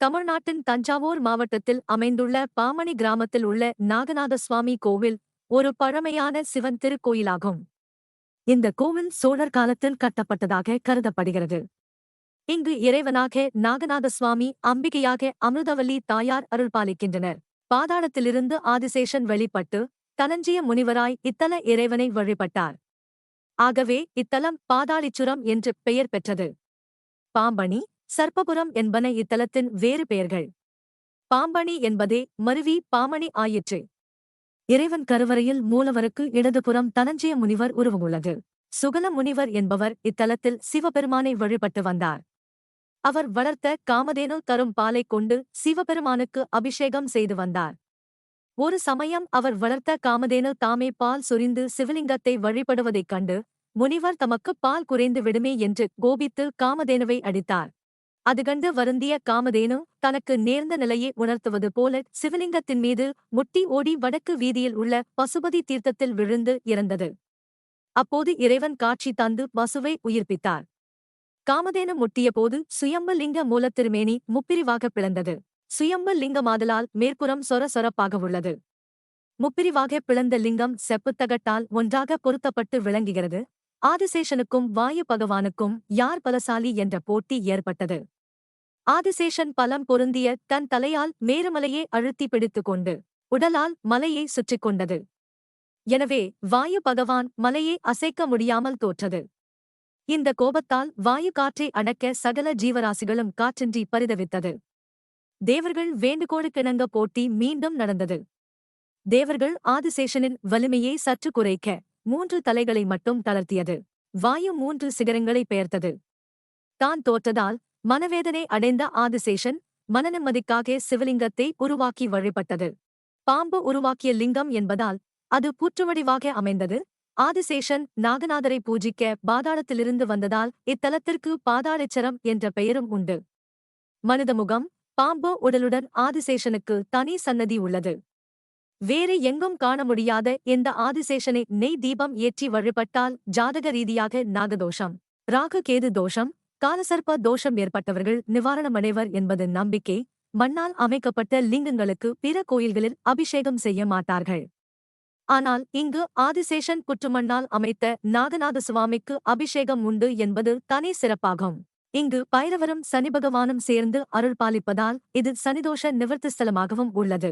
தமிழ்நாட்டின் தஞ்சாவூர் மாவட்டத்தில் அமைந்துள்ள பாமணி கிராமத்தில் உள்ள நாகநாத சுவாமி கோவில் ஒரு பழமையான சிவன் திருக்கோயிலாகும். இந்த கோவில் சோழர் காலத்தில் கட்டப்பட்டதாக கருதப்படுகிறது. இங்கு இறைவனாக நாகநாத சுவாமி அம்பிகையாக அமிர்தவல்லி தாயார் அருள்பாலிக்கின்றனர். பாதாளத்திலிருந்து ஆதிசேஷன் வெளிப்பட்டு தனஞ்சிய முனிவராய் இத்தல இறைவனை வழிபட்டார். ஆகவே இத்தலம் பாதாளிச்சுரம் என்று பெயர் பெற்றது. பாம்பணி சர்ப்பபுரம் என்பன இத்தலத்தின் வேறு பெயர்கள். பாம்பணி என்பதே மருவி பாமணி ஆயிற்று. இறைவன் கருவறையில் மூலவருக்கு இடதுபுறம் தனஞ்சய முனிவர் உருவமுள்ளது. சுகல முனிவர் என்பவர் இத்தலத்தில் சிவபெருமானை வழிபட்டு வந்தார். அவர் வளர்த்த காமதேனு தரும் பாலைக் கொண்டு சிவபெருமானுக்கு அபிஷேகம் செய்து வந்தார். ஒரு சமயம் அவர் வளர்த்த காமதேனு தாமே பால் சொரிந்து சிவலிங்கத்தை வழிபடுவதைக் கண்டு முனிவர் தமக்கு பால் குறைந்து விடுமே என்று கோபித்து காமதேனுவை அடித்தார். அது கண்டு வருந்திய காமதேனு தனக்கு நேர்ந்த நிலையை உணர்த்துவது போல சிவலிங்கத்தின் மீது முட்டி ஓடி வடக்கு வீதியில் உள்ள பசுபதி தீர்த்தத்தில் விழுந்து இறந்தது. அப்போது இறைவன் காட்சி தந்து பசுவை உயிர்ப்பித்தார். காமதேனு முட்டியபோது சுயம்புலிங்க மூலத்திருமேனி முப்பிரிவாக பிளந்தது. சுயம்பு லிங்கமாதலால் மேற்புறம் சொர சொரப்பாக உள்ளது. முப்பிரிவாக பிளந்த லிங்கம் செப்புத்தகட்டால் ஒன்றாக பொருத்தப்பட்டு விளங்குகிறது. ஆதிசேஷனுக்கும் வாயு பகவானுக்கும் யார் பலசாலி என்ற போட்டி ஏற்பட்டது. ஆதிசேஷன் பலம் பொருந்திய தன் தலையால் மேருமலையை அழுத்தி பிடித்துக் கொண்டு உடலால் மலையை சுற்றிக் கொண்டது. எனவே வாயு பகவான் மலையை அசைக்க முடியாமல் தோற்றது. இந்த கோபத்தால் வாயு காற்றை அடக்க சகல ஜீவராசிகளும் காற்றின்றி பரிதவித்தது. தேவர்கள் வேண்டுகோளுக்கிணங்க போட்டி மீண்டும் நடந்தது. தேவர்கள் ஆதிசேஷனின் வலிமையை சற்று குறைக்க மூன்று தலைகளை மட்டும் தளர்த்தியது. வாயு மூன்று சிகரங்களை பெயர்த்தது. தான் தோற்றதால் மனவேதனை அடைந்த ஆதிசேஷன் மனநிம்மதிக்காக சிவலிங்கத்தை உருவாக்கி வழிபட்டது. பாம்பு உருவாக்கிய லிங்கம் என்பதால் அது புற்றுவடிவாக அமைந்தது. ஆதிசேஷன் நாகநாதரை பூஜிக்க பாதாளத்திலிருந்து வந்ததால் இத்தலத்திற்கு பாதாளச்சரம் என்ற பெயரும் உண்டு. மனிதமுகம் பாம்பு உடலுடன் ஆதிசேஷனுக்கு தனி சன்னதி உள்ளது. வேறு எங்கும் காண முடியாத இந்த ஆதிசேஷனை நெய் தீபம் ஏற்றி வழிபட்டால் ஜாதக ரீதியாக நாகதோஷம் ராகு கேது தோஷம் காலசர்ப்ப தோஷம் ஏற்பட்டவர்கள் நிவாரணமடைவர் என்பது நம்பிக்கை. மண்ணால் அமைக்கப்பட்ட லிங்கங்களுக்கு பிற கோயில்களில் அபிஷேகம் செய்ய மாட்டார்கள். ஆனால் இங்கு ஆதிசேஷன் புற்றுமண்ணால் அமைத்த நாகநாத சுவாமிக்கு அபிஷேகம் உண்டு என்பது தனி சிறப்பாகும். இங்கு பைரவரும் சனி பகவானும் சேர்ந்து அருள் பாலிப்பதால் இது சனிதோஷ நிவர்த்தி ஸ்தலமாகவும் உள்ளது.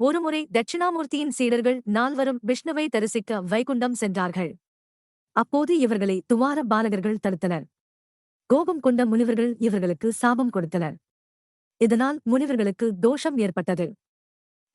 ஒருமுறை தட்சிணாமூர்த்தியின் சீடர்கள் நால்வரும் விஷ்ணுவை தரிசிக்க வைகுண்டம் சென்றார்கள். அப்போது இவர்களை துவார பாலகர்கள் தடுத்தனர். கோபம் கொண்ட முனிவர்கள் இவர்களுக்கு சாபம் கொடுத்தனர். இதனால் முனிவர்களுக்கு தோஷம் ஏற்பட்டது.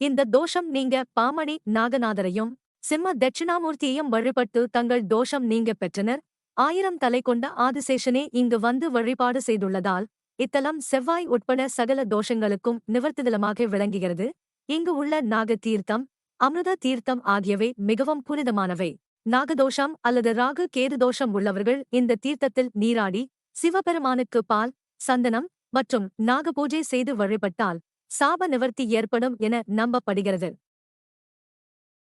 இந்த தோஷம் நீங்க பாமணி நாகநாதரையும் சிம்ம தட்சிணாமூர்த்தியையும் வழிபட்டு தங்கள் தோஷம் நீங்க பெற்றனர். ஆயிரம் தலை கொண்ட ஆதிசேஷனே இங்கு வந்து வழிபாடு செய்துள்ளதால் இத்தலம் செவ்வாய் உட்பட சகல தோஷங்களுக்கும் நிவர்த்திதலமாக விளங்குகிறது. இங்கு உள்ள நாக தீர்த்தம் அமிர்த தீர்த்தம் ஆகியவை மிகவும் புனிதமானவை. நாகதோஷம் அல்லது ராகு கேது தோஷம் உள்ளவர்கள் இந்த தீர்த்தத்தில் நீராடி சிவபெருமானுக்கு பால் சந்தனம் மற்றும் நாகபூஜை செய்து வழிபட்டால் சாப நிவர்த்தி ஏற்படும் என நம்பப்படுகிறது.